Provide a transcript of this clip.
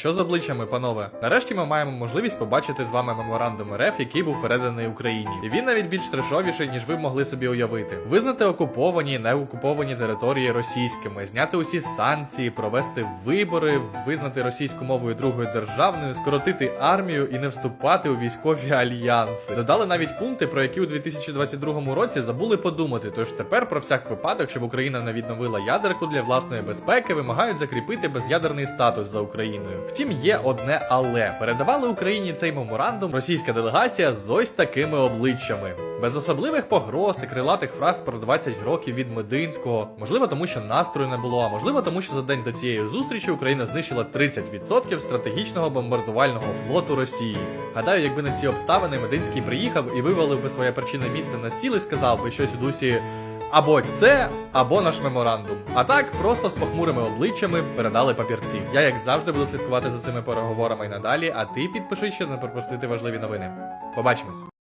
Що з обличчями, панове? Нарешті ми маємо можливість побачити з вами меморандум РФ, який був переданий Україні. І він навіть більш трешовіший, ніж ви могли собі уявити. Визнати окуповані, неокуповані території російськими, зняти усі санкції, провести вибори, визнати російську мовою другою державною, скоротити армію і не вступати у військові альянси. Додали навіть пункти, про які у 2022 році забули подумати. Тож тепер про всяк випадок, щоб Україна не відновила ядерку для власної безпеки, вимагають закріпити безядерний статус за Україною. Втім, є одне але передавали Україні цей меморандум російська делегація з ось такими обличчями. Без особливих погроз і крилатих фраз про 20 років від Мединського. Можливо, тому що настрою не було, а можливо, тому що за день до цієї зустрічі Україна знищила 30% стратегічного бомбардувального флоту Росії. Гадаю, якби на ці обставини Мединський приїхав і вивалив би своє причинне місце на стіл і сказав би щось у дусі. Або це, або наш меморандум. А так просто з похмурими обличчями передали папірці. Я, як завжди, буду слідкувати за цими переговорами і надалі. А ти підпишись, щоб не пропустити важливі новини. Побачимось.